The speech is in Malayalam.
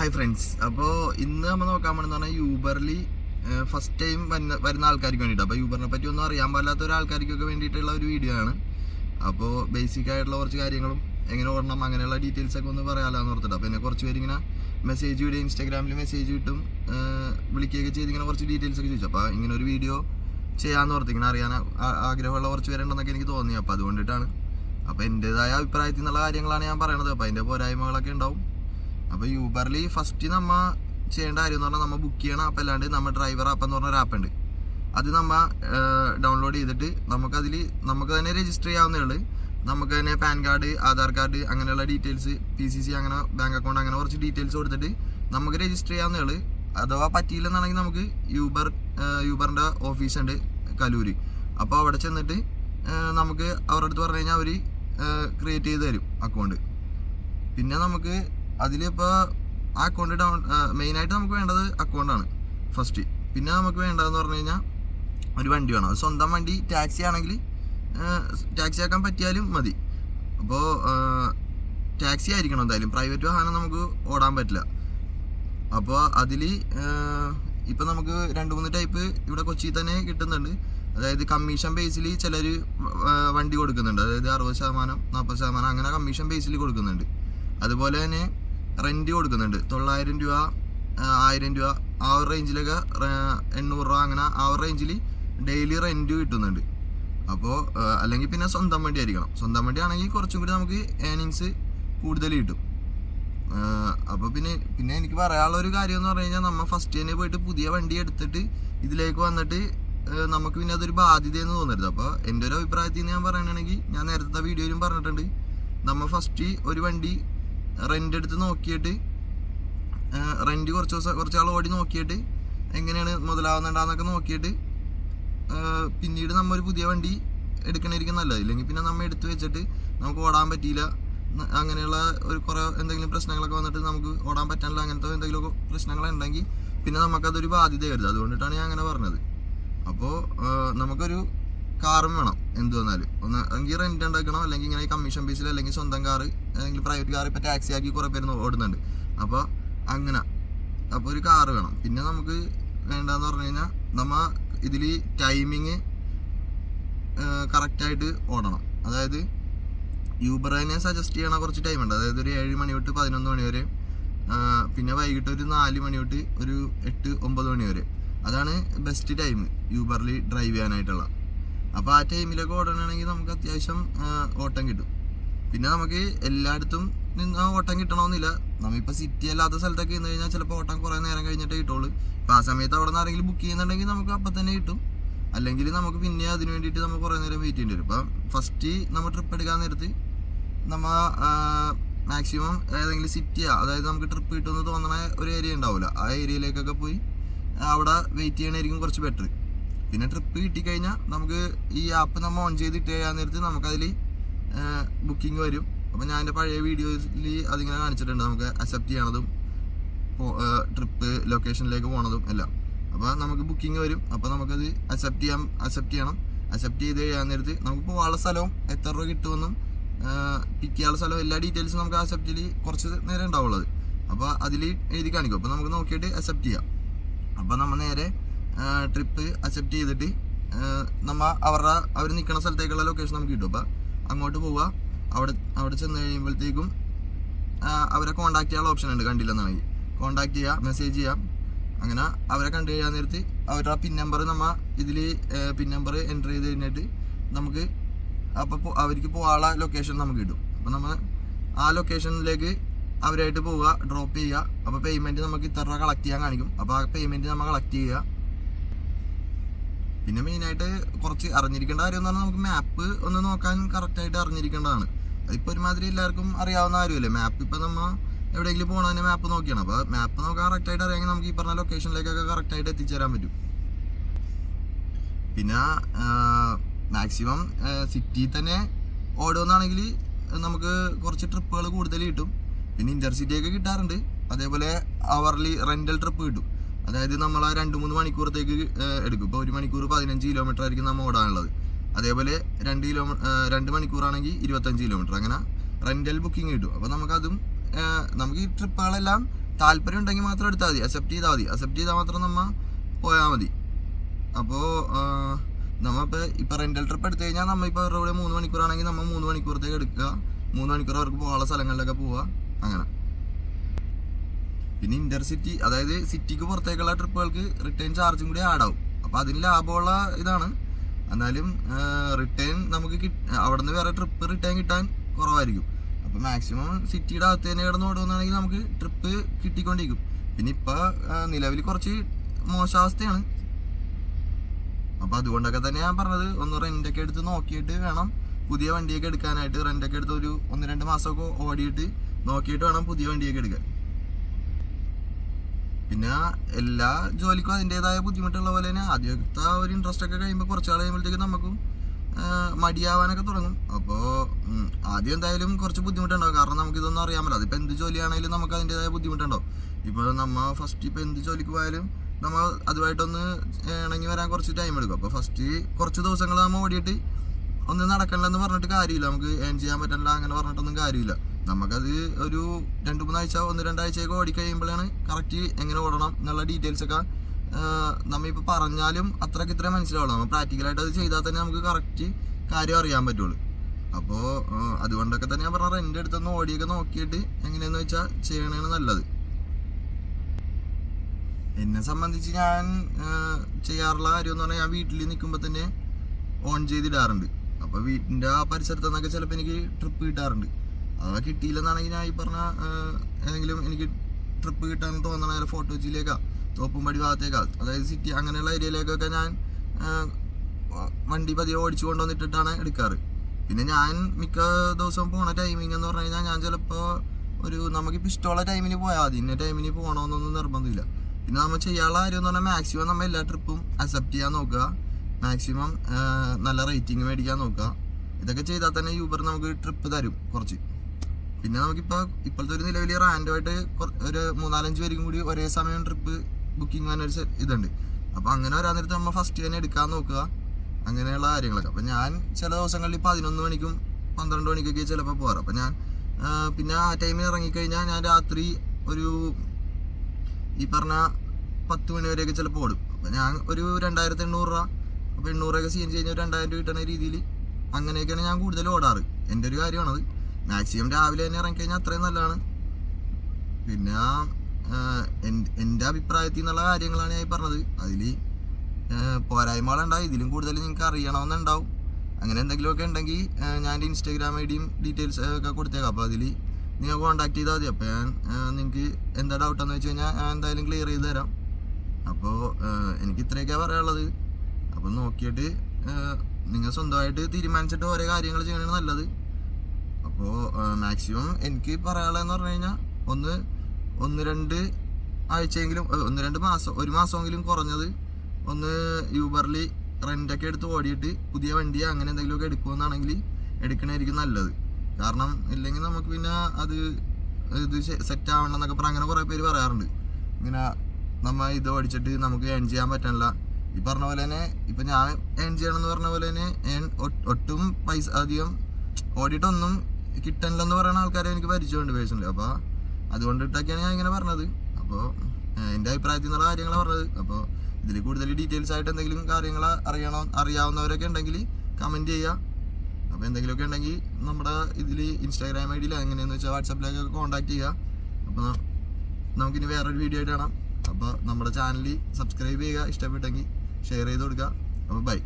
ഹായ് ഫ്രണ്ട്സ് അപ്പോൾ ഇന്ന് നമ്മൾ നോക്കാൻ പോകുന്നത് പറഞ്ഞാൽ യൂബറിൽ ഫസ്റ്റ് ടൈം വരുന്ന വരുന്ന ആൾക്കാർക്ക് വേണ്ടിയിട്ട്. അപ്പോൾ യൂബറിനെ പറ്റി ഒന്നും അറിയാൻ പാടില്ലാത്ത ഒരാൾക്കാർക്കൊക്കെ വേണ്ടിയിട്ടുള്ള ഒരു വീഡിയോ ആണ്. അപ്പോൾ ബേസിക് ആയിട്ടുള്ള കുറച്ച് കാര്യങ്ങളും എങ്ങനെ ഓടണം അങ്ങനെയുള്ള ഡീറ്റെയിൽസ് ഒക്കെ ഒന്ന് പറയാമല്ലോ ഓർത്തിട്ട്. അപ്പോൾ എന്നെ കുറച്ച് പേര് ഇങ്ങനെ മെസ്സേജ് വിടുക ഇൻസ്റ്റാഗ്രാമിൽ മെസ്സേജ് കിട്ടും വിളിക്കുകയൊക്കെ ചെയ്ത് ഇങ്ങനെ കുറച്ച് ഡീറ്റെയിൽസ് ഒക്കെ ചോദിച്ചു. അപ്പോൾ ഇങ്ങനെ ഒരു വീഡിയോ ചെയ്യാമെന്ന് ഓർത്ത് ഇങ്ങനെ അറിയാൻ ആഗ്രഹമുള്ള കുറച്ച് പേരുണ്ടെന്നൊക്കെ എനിക്ക് തോന്നി. അപ്പോൾ അതുകൊണ്ടിട്ടാണ്. അപ്പോൾ എന്റെതായ അഭിപ്രായത്തിൽ നിന്നുള്ള കാര്യങ്ങളാണ് ഞാൻ പറയണത്. അപ്പോൾ അതിന്റെ പോരായ്മകളൊക്കെ ഉണ്ടാവും. അപ്പോൾ യൂബറിൽ ഫസ്റ്റ് നമ്മ ചെയ്യേണ്ട കാര്യം എന്ന് പറഞ്ഞാൽ നമ്മൾ ബുക്ക് ചെയ്യണം ആപ്പ് അല്ലാണ്ട് നമ്മൾ ഡ്രൈവർ ആപ്പ് എന്ന് പറഞ്ഞ ഒരു ആപ്പ് ഉണ്ട്. അത് നമ്മ ഡൗൺലോഡ് ചെയ്തിട്ട് നമുക്കതിൽ നമുക്ക് തന്നെ രജിസ്റ്റർ ചെയ്യാവുന്നേ നമുക്ക് തന്നെ പാൻ കാർഡ് ആധാർ കാർഡ് അങ്ങനെയുള്ള ഡീറ്റെയിൽസ് പി സി സി അങ്ങനെ ബാങ്ക് അക്കൗണ്ട് അങ്ങനെ കുറച്ച് ഡീറ്റെയിൽസ് കൊടുത്തിട്ട് നമുക്ക് രജിസ്റ്റർ ചെയ്യാവുന്നേ ഉള്ളൂ. അഥവാ പറ്റിയില്ലെന്നാണെങ്കിൽ നമുക്ക് യൂബർ യൂബറിന്റെ ഓഫീസ് ഉണ്ട് കലൂര്. അപ്പോൾ അവിടെ ചെന്നിട്ട് നമുക്ക് അവരുടെ അടുത്ത് പറഞ്ഞു കഴിഞ്ഞാൽ അവർ ക്രിയേറ്റ് ചെയ്ത് തരും അക്കൗണ്ട് പിന്നെ നമുക്ക് അതിലിപ്പോൾ ആ അക്കൗണ്ട് ഡൗൺ മെയിനായിട്ട് നമുക്ക് വേണ്ടത് അക്കൗണ്ടാണ് ഫസ്റ്റ് പിന്നെ നമുക്ക് വേണ്ടതെന്ന് പറഞ്ഞു കഴിഞ്ഞാൽ ഒരു വണ്ടി വേണം. സ്വന്തം വണ്ടി ടാക്സി ആണെങ്കിൽ ടാക്സി ആക്കാൻ പറ്റിയാലും മതി. അപ്പോൾ ടാക്സി ആയിരിക്കണം എന്തായാലും. പ്രൈവറ്റ് വാഹനം നമുക്ക് ഓടാൻ പറ്റില്ല. അപ്പോൾ അതിൽ ഇപ്പം നമുക്ക് രണ്ട് മൂന്ന് ടൈപ്പ് ഇവിടെ കൊച്ചിയിൽ തന്നെ കിട്ടുന്നുണ്ട്. അതായത് കമ്മീഷൻ ബേസിൽ ചിലർ വണ്ടി കൊടുക്കുന്നുണ്ട്. അതായത് അറുപത് ശതമാനം നാൽപ്പത് ശതമാനം അങ്ങനെ കമ്മീഷൻ ബേസിൽ കൊടുക്കുന്നുണ്ട്. അതുപോലെ തന്നെ റെന്റ് കൊടുക്കുന്നുണ്ട്. തൊള്ളായിരം രൂപ ആയിരം രൂപ ആ ഒരു റേഞ്ചിലൊക്കെ എണ്ണൂറ് രൂപ അങ്ങനെ ആ ഒരു റേഞ്ചിൽ ഡെയിലി റെന്റ് കിട്ടുന്നുണ്ട്. അപ്പോൾ അല്ലെങ്കിൽ പിന്നെ സ്വന്തം വണ്ടി ആയിരിക്കണം. സ്വന്തം വണ്ടി ആണെങ്കിൽ കുറച്ചും കൂടി നമുക്ക് ഏണിങ്സ് കൂടുതൽ കിട്ടും. അപ്പോൾ പിന്നെ പിന്നെ എനിക്ക് പറയാനുള്ള ഒരു കാര്യം എന്ന് പറഞ്ഞു കഴിഞ്ഞാൽ നമ്മൾ ഫസ്റ്റ് തന്നെ പോയിട്ട് പുതിയ വണ്ടി എടുത്തിട്ട് ഇതിലേക്ക് വന്നിട്ട് നമുക്ക് പിന്നെ അതൊരു ബാധ്യത എന്ന് തോന്നരുത്. അപ്പോൾ എന്റെ ഒരു അഭിപ്രായത്തിൽ നിന്ന് ഞാൻ പറയുകയാണെങ്കിൽ ഞാൻ നേരത്തെ വീഡിയോയിലും പറഞ്ഞിട്ടുണ്ട്. നമ്മൾ ഫസ്റ്റ് ഒരു വണ്ടി റെന്റ് എടുത്ത് നോക്കിയിട്ട് റെന്റ് കുറച്ച് ദിവസം കുറച്ചാൾ ഓടി നോക്കിയിട്ട് എങ്ങനെയാണ് മുതലാവുന്നുണ്ടാന്നൊക്കെ നോക്കിയിട്ട് പിന്നീട് നമ്മ ഒരു പുതിയ വണ്ടി എടുക്കണായിരിക്കും നല്ലത്. ഇല്ലെങ്കിൽ പിന്നെ നമ്മൾ എടുത്തു വെച്ചിട്ട് നമുക്ക് ഓടാൻ പറ്റിയില്ല. അങ്ങനെയുള്ള ഒരു കുറേ എന്തെങ്കിലും പ്രശ്നങ്ങളൊക്കെ വന്നിട്ട് നമുക്ക് ഓടാൻ പറ്റാനുള്ള അങ്ങനത്തെ എന്തെങ്കിലും പ്രശ്നങ്ങളുണ്ടെങ്കിൽ പിന്നെ നമുക്കതൊരു ബാധ്യതയായിരുന്നു. അതുകൊണ്ടിട്ടാണ് ഞാൻ അങ്ങനെ പറഞ്ഞത്. അപ്പോൾ നമുക്കൊരു കാറും വേണം. എന്ത് വന്നാലും. ഒന്ന് എങ്കിൽ റെന്റ് ഉണ്ടാക്കണം. അല്ലെങ്കിൽ ഇങ്ങനെ കമ്മീഷൻ ബേസിൽ അല്ലെങ്കിൽ സ്വന്തം കാറ് അല്ലെങ്കിൽ പ്രൈവറ്റ് കാർ ഇപ്പോൾ ടാക്സി ആക്കി കുറേ പേര് ഓടുന്നുണ്ട്. അപ്പോൾ അങ്ങനെ. അപ്പോൾ ഒരു കാറ് വേണം. പിന്നെ നമുക്ക് വേണ്ടതെന്ന് പറഞ്ഞു കഴിഞ്ഞാൽ നമ്മ ഇതിൽ ടൈമിങ് കറക്റ്റായിട്ട് ഓടണം. അതായത് യൂബറിനെ സജസ്റ്റ് ചെയ്യണ കുറച്ച് ടൈം ഉണ്ട്. അതായത് ഒരു ഏഴ് മണി തൊട്ട് പതിനൊന്ന് മണി വരെ പിന്നെ വൈകിട്ട് ഒരു നാല് മണി തൊട്ട് ഒരു എട്ട് ഒമ്പത് മണി വരെ. അതാണ് ബെസ്റ്റ് ടൈം യൂബറിൽ ഡ്രൈവ് ചെയ്യാനായിട്ടുള്ള. അപ്പോൾ ആ ടൈമിലൊക്കെ ഓടണമെങ്കിൽ നമുക്ക് അത്യാവശ്യം ഓട്ടം കിട്ടും. പിന്നെ നമുക്ക് എല്ലായിടത്തും നിന്ന് ഓട്ടം കിട്ടണമെന്നില്ല. നമ്മളിപ്പോൾ സിറ്റി അല്ലാത്ത സ്ഥലത്തൊക്കെ ഇന്ന് കഴിഞ്ഞാൽ ചിലപ്പോൾ ഓട്ടം കുറേ നേരം കഴിഞ്ഞിട്ടേ കിട്ടുള്ളൂ. ഇപ്പോൾ ആ സമയത്ത് അവിടെ നിന്ന് ആരെങ്കിലും ബുക്ക് ചെയ്യുന്നുണ്ടെങ്കിൽ നമുക്ക് അപ്പം തന്നെ കിട്ടും. അല്ലെങ്കിൽ നമുക്ക് പിന്നെ അതിന് വേണ്ടിയിട്ട് നമുക്ക് കുറേ നേരം വെയിറ്റ് ചെയ്യേണ്ടി വരും. ഇപ്പം ഫസ്റ്റ് നമ്മൾ ട്രിപ്പ് എടുക്കാൻ നേരത്ത് നമ്മ മാക്സിമം ഏതെങ്കിലും സിറ്റിയാ അതായത് നമുക്ക് ട്രിപ്പ് കിട്ടുമെന്ന് തോന്നണ ഒരു ഏരിയ ഉണ്ടാവില്ല. ആ ഏരിയയിലേക്കൊക്കെ പോയി അവിടെ വെയിറ്റ് ചെയ്യണമായിരിക്കും കുറച്ച് ബെറ്റർ പിന്നെ ട്രിപ്പ് കിട്ടിക്കഴിഞ്ഞാൽ നമുക്ക് ഈ ആപ്പ് നമ്മൾ ഓൺ ചെയ്ത് ഇട്ട് കഴിയാൻ നേരത്ത് നമുക്കതിൽ ബുക്കിംഗ് വരും. അപ്പോൾ ഞാൻ എന്റെ പഴയ വീഡിയോയിൽ അതിങ്ങനെ കാണിച്ചിട്ടുണ്ട്. നമുക്ക് അക്സെപ്റ്റ് ചെയ്യണതും ട്രിപ്പ് ലൊക്കേഷനിലേക്ക് പോണതും എല്ലാം. അപ്പോൾ നമുക്ക് ബുക്കിംഗ് വരും. അപ്പോൾ നമുക്കത് അക്സെപ്റ്റ് ചെയ്യാം അക്സെപ്റ്റ് ചെയ്യണം. അക്സെപ്റ്റ് ചെയ്ത് കഴിയാൻ നേരത്ത് നമുക്ക് പോകാനുള്ള സ്ഥലവും എത്ര രൂപ കിട്ടുമെന്നും പിക്ക് ചെയ്യാനുള്ള സ്ഥലവും എല്ലാ ഡീറ്റെയിൽസും നമുക്ക് അക്സെപ്റ്റ് അക്സെപ്റ്റിൽ കുറച്ച് നേരം ഉണ്ടാവുള്ളത്. അപ്പോൾ അതിൽ എഴുതി കാണിക്കും. അപ്പോൾ നമുക്ക് നോക്കിയിട്ട് അക്സെപ്റ്റ് ചെയ്യാം. അപ്പോൾ നമ്മൾ നേരെ ട്രിപ്പ് അക്സെപ്റ്റ് ചെയ്തിട്ട് നമ്മ അവരുടെ അവർ നിൽക്കുന്ന സ്ഥലത്തേക്കുള്ള ലൊക്കേഷൻ നമുക്ക് കിട്ടും. അപ്പം അങ്ങോട്ട് പോവുക അവിടെ അവിടെ ചെന്ന് കഴിയുമ്പോഴത്തേക്കും അവരെ കോണ്ടാക്ട് ചെയ്യാനുള്ള ഓപ്ഷൻ ഉണ്ട്. കണ്ടില്ലെന്നാണെങ്കിൽ കോണ്ടാക്ട് ചെയ്യുക മെസ്സേജ് ചെയ്യാം. അങ്ങനെ അവരെ കണ്ടു കഴിയാൻ നേരത്ത് അവരുടെ പിൻ നമ്പർ നമ്മ ഇതിൽ പിൻ നമ്പർ എന്റർ ചെയ്ത് കഴിഞ്ഞിട്ട് നമുക്ക് അപ്പോൾ അവർക്ക് പോകാനുള്ള ലൊക്കേഷൻ നമുക്ക് കിട്ടും. അപ്പോൾ നമ്മൾ ആ ലൊക്കേഷനിലേക്ക് അവരായിട്ട് പോവുക ഡ്രോപ്പ് ചെയ്യുക അപ്പോൾ പേയ്മെന്റ് നമുക്ക് ഇത്ര രൂപ കളക്ട് ചെയ്യാൻ കാണിക്കും. അപ്പോൾ ആ പേയ്മെന്റ് നമ്മൾ കളക്ട് ചെയ്യുക പിന്നെ മെയിനായിട്ട് കുറച്ച് അറിഞ്ഞിരിക്കേണ്ട കാര്യം എന്ന് പറഞ്ഞാൽ നമുക്ക് മാപ്പ് ഒന്ന് നോക്കാൻ കറക്റ്റായിട്ട് അറിഞ്ഞിരിക്കേണ്ടതാണ്. അതിപ്പോൾ ഒരുമാതിരി എല്ലാവർക്കും അറിയാവുന്ന കാര്യമല്ലേ? മാപ്പ് ഇപ്പോൾ നമ്മൾ എവിടെയെങ്കിലും പോകണതിന് മാപ്പ് നോക്കിയാണ്. അപ്പോൾ മാപ്പ് നോക്കാൻ കറക്റ്റായിട്ട് അറിയാമെങ്കിൽ നമുക്ക് ഈ പറഞ്ഞ ലൊക്കേഷനിലേക്കൊക്കെ കറക്റ്റായിട്ട് എത്തിച്ചേരാൻ പറ്റും. പിന്നെ മാക്സിമം സിറ്റി തന്നെ ഓടുമെന്നാണെങ്കിൽ നമുക്ക് കുറച്ച് ട്രിപ്പുകൾ കൂടുതൽ കിട്ടും. പിന്നെ ഇന്റർസിറ്റിയൊക്കെ കിട്ടാറുണ്ട്. അതേപോലെ അവർലി റെന്റൽ ട്രിപ്പ് കിട്ടും. അതായത് നമ്മൾ ആ രണ്ട് മൂന്ന് മണിക്കൂറത്തേക്ക് എടുക്കും. ഇപ്പോൾ ഒരു മണിക്കൂർ പതിനഞ്ച് കിലോമീറ്റർ ആയിരിക്കും നമ്മൾ ഓടാനുള്ളത്. അതേപോലെ രണ്ട് കിലോ രണ്ട് മണിക്കൂറാണെങ്കിൽ ഇരുപത്തഞ്ച് കിലോമീറ്റർ അങ്ങനെ റെന്റൽ ബുക്കിംഗ് കിട്ടും. അപ്പോൾ നമുക്കതും നമുക്ക് ഈ ട്രിപ്പുകളെല്ലാം താല്പര്യം ഉണ്ടെങ്കിൽ മാത്രം എടുത്താൽ മതി. അക്സെപ്റ്റ് ചെയ്താൽ മതി. അക്സെപ്റ്റ് ചെയ്താൽ മാത്രം നമ്മൾ പോയാൽ മതി. അപ്പോൾ നമ്മളിപ്പോൾ ഇപ്പോൾ റെന്റൽ ട്രിപ്പ് എടുത്തു കഴിഞ്ഞാൽ നമ്മൾ ഇപ്പോൾ അവരുടെ കൂടെ മൂന്ന് മണിക്കൂറാണെങ്കിൽ നമ്മൾ മൂന്ന് മണിക്കൂറത്തേക്ക് എടുക്കുക. മൂന്ന് മണിക്കൂർ അവർക്ക് പോകാനുള്ള സ്ഥലങ്ങളിലൊക്കെ പോവുക. അങ്ങനെ. പിന്നെ ഇന്റർസിറ്റി അതായത് സിറ്റിക്ക് പുറത്തേക്കുള്ള ട്രിപ്പുകൾക്ക് റിട്ടേൺ ചാർജും കൂടി ആഡ് ആവും. അപ്പോൾ അതിന് ലാഭമുള്ള ഇതാണ്. എന്നാലും റിട്ടേൺ നമുക്ക് അവിടെ നിന്ന് വേറെ ട്രിപ്പ് റിട്ടേൺ കിട്ടാൻ കുറവായിരിക്കും. അപ്പോൾ മാക്സിമം സിറ്റിയുടെ അകത്ത് തന്നെ കിടന്ന് ഓടുകയാണെങ്കിൽ നമുക്ക് ട്രിപ്പ് കിട്ടിക്കൊണ്ടിരിക്കും. പിന്നെ ഇപ്പോൾ നിലവിൽ കുറച്ച് മോശാവസ്ഥയാണ്. അപ്പോൾ അതുകൊണ്ടൊക്കെ തന്നെ ഞാൻ പറഞ്ഞത് ഒന്ന് റെന്റൊക്കെ എടുത്ത് നോക്കിയിട്ട് വേണം പുതിയ വണ്ടിയൊക്കെ എടുക്കാനായിട്ട്. റെന്റൊക്കെ എടുത്ത് ഒരു ഒന്ന് രണ്ട് മാസമൊക്കെ ഓടിയിട്ട് നോക്കിയിട്ട് വേണം പുതിയ വണ്ടിയൊക്കെ എടുക്കാൻ. പിന്നെ എല്ലാ ജോലിക്കും അതിന്റെതായ ബുദ്ധിമുട്ടുള്ള പോലെ തന്നെ ആദ്യത്തെ ഒരു ഇൻട്രസ്റ്റ് ഒക്കെ കഴിയുമ്പോൾ കുറച്ച് നാൾ കഴിയുമ്പോഴത്തേക്കും നമുക്കും മടിയാവാനൊക്കെ തുടങ്ങും. അപ്പോൾ ആദ്യം എന്തായാലും കുറച്ച് ബുദ്ധിമുട്ടുണ്ടാവും. കാരണം നമുക്ക് ഇതൊന്നും അറിയാൻ പറ്റില്ല. അതിപ്പോൾ എന്ത് ജോലിയാണെങ്കിലും നമുക്ക് അതിന്റെതായ ബുദ്ധിമുട്ടുണ്ടാവും. ഇപ്പോൾ നമ്മൾ ഫസ്റ്റ് ഇപ്പോൾ എന്ത് ജോലിക്ക് പോയാലും നമ്മൾ അതുമായിട്ടൊന്ന് ഇണങ്ങി വരാൻ കുറച്ച് ടൈം എടുക്കും. അപ്പോൾ ഫസ്റ്റ് കുറച്ച് ദിവസങ്ങൾ നമ്മൾ ഓടിയിട്ട് ഒന്ന് നടക്കണില്ലെന്ന് പറഞ്ഞിട്ട് കാര്യമില്ല. നമുക്ക് ഏൺ ചെയ്യാൻ പറ്റില്ല അങ്ങനെ പറഞ്ഞിട്ടൊന്നും കാര്യമില്ല. നമുക്കത് ഒരു രണ്ട് മൂന്നാഴ്ച ഒന്ന് രണ്ടാഴ്ചയൊക്കെ ഓടിക്കഴിയുമ്പോഴാണ് കറക്റ്റ് എങ്ങനെ ഓടണം എന്നുള്ള ഡീറ്റെയിൽസ് ഒക്കെ നമ്മ ഇപ്പോൾ പറഞ്ഞാലും അത്രയ്ക്ക് ഇത്രയും മനസ്സിലാവുള്ളൂ. നമ്മൾ പ്രാക്ടിക്കലായിട്ട് അത് ചെയ്താൽ തന്നെ നമുക്ക് കറക്റ്റ് കാര്യം അറിയാൻ പറ്റുള്ളൂ. അപ്പോൾ അതുകൊണ്ടൊക്കെ തന്നെ ഞാൻ പറഞ്ഞ റെന്റ് എടുത്തൊന്ന് ഓടിയൊക്കെ നോക്കിയിട്ട് എങ്ങനെയെന്ന് വെച്ചാൽ ചെയ്യണതാണ് നല്ലത്. എന്നെ സംബന്ധിച്ച് ഞാൻ ചെയ്യാറുള്ള കാര്യം എന്ന് പറഞ്ഞാൽ ഞാൻ വീട്ടിൽ നിൽക്കുമ്പോൾ തന്നെ ഓൺ ചെയ്തിടാറുണ്ട്. അപ്പോൾ വീട്ടിന്റെ ആ പരിസരത്തു നിന്നൊക്കെ ചിലപ്പോൾ എനിക്ക് ട്രിപ്പ് കിട്ടാറുണ്ട്. അതൊക്കെ കിട്ടിയില്ലെന്നാണെങ്കിൽ ഞാൻ ഈ പറഞ്ഞ ആ, ഏതെങ്കിലും എനിക്ക് ട്രിപ്പ് കിട്ടാൻ തോന്നണ ഫോട്ടോ വെച്ചിലേക്കാ തോപ്പുംപടി ഭാഗത്തേക്കാ. അതായത് സിറ്റി അങ്ങനെയുള്ള ഏരിയയിലേക്കൊക്കെ ഞാൻ ആ, വണ്ടി പതിയെ ഓടിച്ചു കൊണ്ടുവന്നിട്ടിട്ടാണ് എടുക്കാറ്. പിന്നെ ഞാൻ മിക്ക ദിവസവും പോണ ടൈമിംഗ് എന്ന് പറഞ്ഞു കഴിഞ്ഞാൽ ഞാൻ ചിലപ്പോൾ ഒരു നമുക്കിപ്പോൾ ഇഷ്ടമുള്ള ടൈമിന് പോയാൽ മതി. ഇന്ന ടൈമിന് പോകണമെന്നൊന്നും നിർബന്ധമില്ല. പിന്നെ നമ്മൾ ചെയ്യാനുള്ള കാര്യം എന്ന് പറഞ്ഞാൽ മാക്സിമം നമ്മൾ എല്ലാ ട്രിപ്പും അക്സെപ്റ്റ് ചെയ്യാൻ നോക്കുക. മാക്സിമം നല്ല റേറ്റിംഗ് മേടിക്കാൻ നോക്കുക. ഇതൊക്കെ ചെയ്താൽ തന്നെ യൂബർ നമുക്ക് ട്രിപ്പ് തരും കുറച്ച്. പിന്നെ നമുക്കിപ്പോൾ ഇപ്പോഴത്തെ ഒരു നിലവിൽ റാൻഡുമായിട്ട് ഒരു മൂന്നാലഞ്ച് പേരും കൂടി ഒരേ സമയം ട്രിപ്പ് ബുക്കിംഗ് ഒരു ഇതുണ്ട്. അപ്പോൾ അങ്ങനെ വരാൻ നേരത്ത് നമ്മൾ ഫസ്റ്റ് തന്നെ എടുക്കാൻ നോക്കുക. അങ്ങനെയുള്ള കാര്യങ്ങളൊക്കെ. അപ്പോൾ ഞാൻ ചില ദിവസങ്ങളിൽ പതിനൊന്ന് മണിക്കും പന്ത്രണ്ട് മണിക്കൊക്കെ ചിലപ്പോൾ പോകാറ്. അപ്പോൾ ഞാൻ പിന്നെ ആ ടൈമിൽ ഇറങ്ങിക്കഴിഞ്ഞാൽ ഞാൻ രാത്രി ഒരു ഈ പറഞ്ഞ പത്ത് മണി വരെയൊക്കെ ചിലപ്പോൾ ഓടും. അപ്പോൾ ഞാൻ ഒരു രണ്ടായിരത്തി എണ്ണൂറ് രൂപ അപ്പോൾ എണ്ണൂറൊക്കെ സീൻ കഴിഞ്ഞാൽ ഒരു രണ്ടായിരം രൂപ കിട്ടുന്ന രീതിയിൽ അങ്ങനെയൊക്കെയാണ് ഞാൻ കൂടുതൽ ഓടാറ്. എന്റെ ഒരു കാര്യമാണത്. മാക്സിമം രാവിലെ തന്നെ ഇറങ്ങിക്കഴിഞ്ഞാൽ അത്രയും നല്ലതാണ്. പിന്നെ എന്റെ അഭിപ്രായത്തിൽ നിന്നുള്ള കാര്യങ്ങളാണ് ഞാൻ പറഞ്ഞത്. അതിൽ പോരായ്മകളുണ്ടാവും ഇതിലും കൂടുതൽ നിങ്ങൾക്ക് അറിയണമെന്നുണ്ടാവും. അങ്ങനെ എന്തെങ്കിലുമൊക്കെ ഉണ്ടെങ്കിൽ ഞാൻ എന്റെ ഇൻസ്റ്റാഗ്രാം ഐ ഡിയും ഡീറ്റെയിൽസ് ഒക്കെ കൊടുത്തേക്കാം. അപ്പോൾ അതിൽ നിങ്ങൾ കോൺടാക്ട് ചെയ്താൽ മതി. അപ്പോൾ ഞാൻ നിങ്ങൾക്ക് എന്താ ഡൗട്ടെന്ന് വെച്ച് കഴിഞ്ഞാൽ ഞാൻ എന്തായാലും ക്ലിയർ ചെയ്ത് തരാം. അപ്പോൾ എനിക്ക് ഇത്രയൊക്കെയാണ് പറയാനുള്ളത്. അപ്പോൾ നോക്കിയിട്ട് നിങ്ങൾ സ്വന്തമായിട്ട് തീരുമാനിച്ചിട്ട് ഓരോ കാര്യങ്ങൾ ചെയ്യണതാണ് നല്ലത്. അപ്പോൾ മാക്സിമം എനിക്ക് പറയാനുള്ളതെന്ന് പറഞ്ഞു കഴിഞ്ഞാൽ ഒന്ന് ഒന്ന് രണ്ട് ആഴ്ചയെങ്കിലും ഒന്ന് രണ്ട് മാസം ഒരു മാസമെങ്കിലും കുറഞ്ഞത് ഒന്ന് യൂബറിൽ റെന്റൊക്കെ എടുത്ത് ഓടിയിട്ട് പുതിയ വണ്ടി അങ്ങനെ എന്തെങ്കിലുമൊക്കെ എടുക്കുമെന്നാണെങ്കിൽ എടുക്കണമായിരിക്കും നല്ലത്. കാരണം ഇല്ലെങ്കിൽ നമുക്ക് പിന്നെ അത് ഇത് സെറ്റ് ആവണം എന്നൊക്കെ പറഞ്ഞാൽ അങ്ങനെ കുറേ പേര് പറയാറുണ്ട്. ഇങ്ങനെ നമ്മൾ ഇത് ഓടിച്ചിട്ട് നമുക്ക് ഏൺ ചെയ്യാൻ പറ്റണില്ല ഈ പറഞ്ഞ പോലെ തന്നെ ഇപ്പം ഞാൻ ഏൺ ചെയ്യണം എന്ന് പറഞ്ഞ പോലെ തന്നെ ഏൺ ഒട്ടും പൈസ അധികം ഓടിയിട്ടൊന്നും കിട്ടണില്ലെന്ന് പറയുന്ന ആൾക്കാരെ എനിക്ക് പരിചയമുണ്ട് പേഴ്സണലി അപ്പോൾ അതുകൊണ്ടിട്ടൊക്കെയാണ് ഞാൻ ഇങ്ങനെ പറഞ്ഞത്. അപ്പോൾ എന്റെ അഭിപ്രായത്തിൽ നിന്നുള്ള കാര്യങ്ങളാണ് പറഞ്ഞത്. അപ്പോൾ ഇതിൽ കൂടുതൽ ഡീറ്റെയിൽസ് ആയിട്ട് എന്തെങ്കിലും കാര്യങ്ങൾ അറിയണോ അറിയാവുന്നവരൊക്കെ ഉണ്ടെങ്കിൽ കമന്റ് ചെയ്യുക അപ്പോൾ എന്തെങ്കിലുമൊക്കെ ഉണ്ടെങ്കിൽ നമ്മുടെ ഇതിൽ ഇൻസ്റ്റാഗ്രാം ഐ ഡിയിൽ എങ്ങനെയാണെന്ന് വെച്ചാൽ വാട്സാപ്പിലേക്കൊക്കെ കോൺടാക്ട് ചെയ്യുക അപ്പോൾ നമുക്കിനി വേറൊരു വീഡിയോ ആയിട്ട് കാണാം. അപ്പോൾ നമ്മുടെ ചാനൽ സബ്സ്ക്രൈബ് ചെയ്യുക. ഇഷ്ടപ്പെട്ടെങ്കിൽ ഷെയർ ചെയ്ത് കൊടുക്കുക. അപ്പോൾ ബൈ